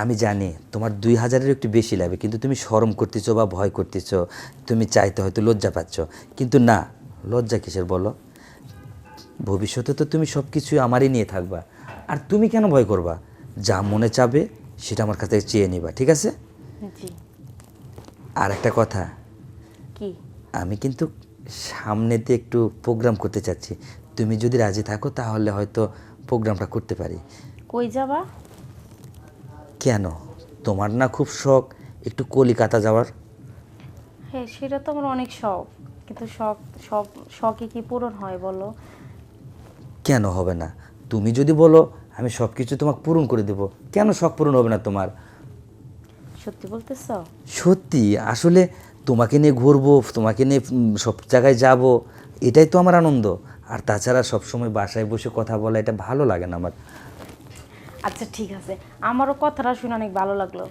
আমি জানি তোমার দুই হাজারের একটু বেশি লাগবে কিন্তু তুমি শরম করতেছো বা ভয় করতেছো তুমি চাইতে হয়তো লজ্জা পাচ্ছ। কিন্তু না লজ্জা কিসের বলো? ভবিষ্যতে তো তুমি সব কিছুই আমারই নিয়ে থাকবা। আর তুমি কেন ভয় করবা? যা মনে চাবে সেটা আমার কাছ থেকে চেয়ে নিবা ঠিক আছে? আর একটা কথা কি? আমি কিন্তু সামনেতে একটু প্রোগ্রাম করতে চাচ্ছি। তুমি যদি রাজি থাকো তাহলে হয়তো প্রোগ্রামটা করতে পারি। কই যাবা? কেন? তোমার না খুব শখ একটু কলিকাতা যাওয়ার? হ্যাঁ সেটা তো আমার অনেক শখ। কিন্তু শখ সব শখে কি পূরণ হয় বলো? কেন হবে না? তুমি যদি বলো আমি সব কিছু তোমাকে পূরণ করে দেবো। কেন শখ পূরণ হবে না তোমার? সত্যি বলতেছ? সত্যি আসলে তোমাকে নিয়ে ঘুরবো তোমাকে নিয়ে সব জায়গায় যাব এটাই তো আমার আনন্দ। আর তাছাড়া সবসময় বাসায় বসে কথা বলা এটা ভালো লাগে না আমার। আচ্ছা ঠিক আছে। আমারও কথাটা শুনে অনেক ভালো লাগল।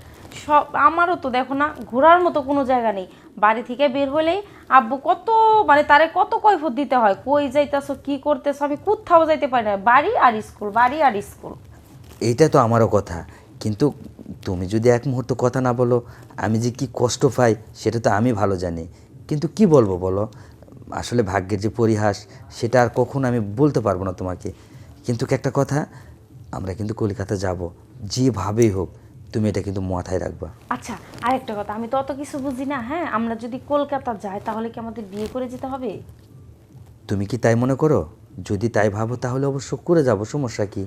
সব, আমারও তো দেখো না, ঘোরার মতো কোনো জায়গা নেই। বাড়ি থেকে বের হলেই আব্বু কত মানে তারে কত কৈফত দিতে হয়। কই যাইতেছো, কি করতেছো, আমি কোথাও যাইতে পারি না। বাড়ি আর স্কুল, বাড়ি আর স্কুল। এইটা তো আমারও কথা। কিন্তু তুমি যদি এক মুহূর্ত কথা না বলো, আমি যে কি কষ্ট পাই, সেটা তো আমি ভালো জানি। কিন্তু কি বলব বলো? আসলে ভাগ্যের যে পরিহাস, সেটা আর কখনো আমি বলতে পারব না তোমাকে। কিন্তু একটা কথা আমরা কিন্তু কলকাতা যাব। যেভাবেই হোক তুমি এটা কিন্তু মাথায় রাখবা। আচ্ছা আরেকটা কথা আমি তো অত কিছু বুঝি না হ্যাঁ? আমরা যদি কলকাতা যাই তাহলে কি আমাদের বিয়ে করে যেতে হবে? তুমি কি তাই মনে করো? যদি তাই ভাবো তাহলে অবশ্য করে যাব সমস্যা কি?